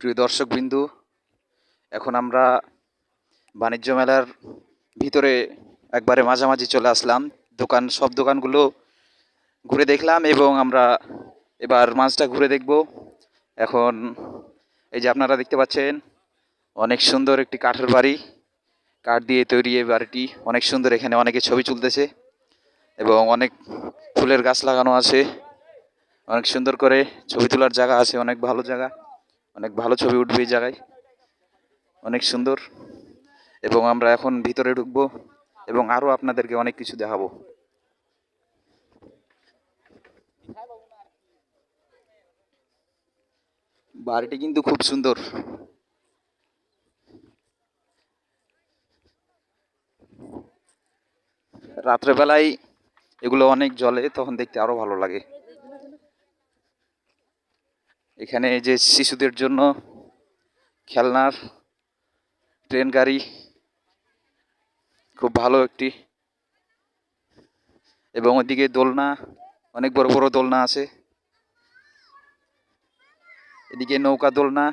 প্রিয় দর্শক বিন্দু এখন আমরা বাণিজ্য মেলার ভিতরে একবারে মাঝামাঝি চলে আসলাম। দোকান, সব দোকানগুলো ঘুরে দেখলাম এবং আমরা এবার মাছটা ঘুরে দেখব। এখন এই যে আপনারা দেখতে পাচ্ছেন, অনেক সুন্দর একটি কাঠের বাড়ি। কাঠ দিয়ে তৈরি এই বাড়িটি। অনেক সুন্দর এখানে অনেকে ছবি তুলতেছে এবং অনেক ফুলের গাছ লাগানো আছে। অনেক সুন্দর করে ছবি তোলার জায়গা আছে, অনেক ভালো জায়গা। অনেক ভালো ছবি উঠবে এই জায়গায়। অনেক সুন্দর। এবং আমরা এখন ভিতরে ঢুকবো এবং আরও আপনাদেরকে অনেক কিছু দেখাবো। বাড়িটি কিন্তু খুব সুন্দর। রাত্রেবেলায় এগুলো অনেক জলে তখন দেখতে আরও ভালো লাগে। এখানে যে শিশুদের জন্য খেলনার ট্রেন গাড়ি, খুব ভালো একটি। এবং ওইদিকে দোলনা, অনেক বড় বড় দোলনা আছে। এদিকে নৌকা দোলনা।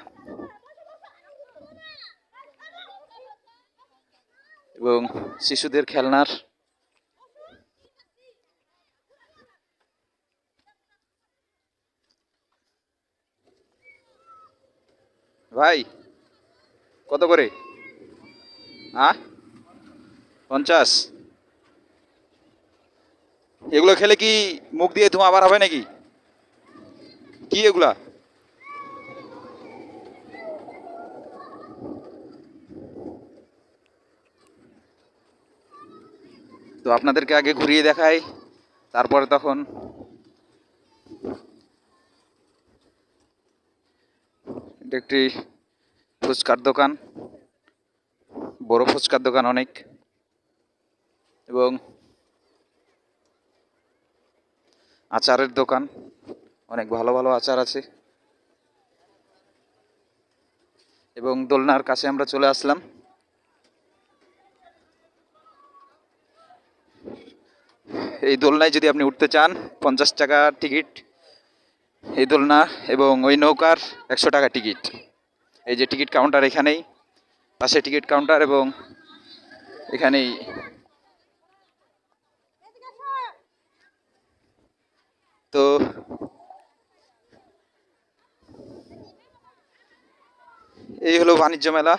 এবং শিশুদের খেলনার ভাই, কত করে? হ্যাঁ পঞ্চাশ। এগুলো খেলে কি মুখ দিয়ে ধোঁয়া বার হবে নাকি? কি এগুলা? তো আপনাদেরকে আগে ঘুরিয়ে দেখাই, তারপরে তখন এটা একটি ফুচকার দোকান। বড় ফুচকার দোকান অনেক। এবং আচারের দোকান। অনেক ভালো ভালো আচার আছে। এবং দোলনার কাছে আমরা চলে আসলাম। এই দোলনায় যদি আপনি উঠতে চান, পঞ্চাশ টাকা টিকিট। এই দোলনা এবং ওই নৌকার একশো টাকা টিকিট। এই যে টিকিট কাউন্টার এখানেই, পাশে টিকিট কাউন্টার এবং এখানেই। তো এই হলো বাণিজ্য মেলা।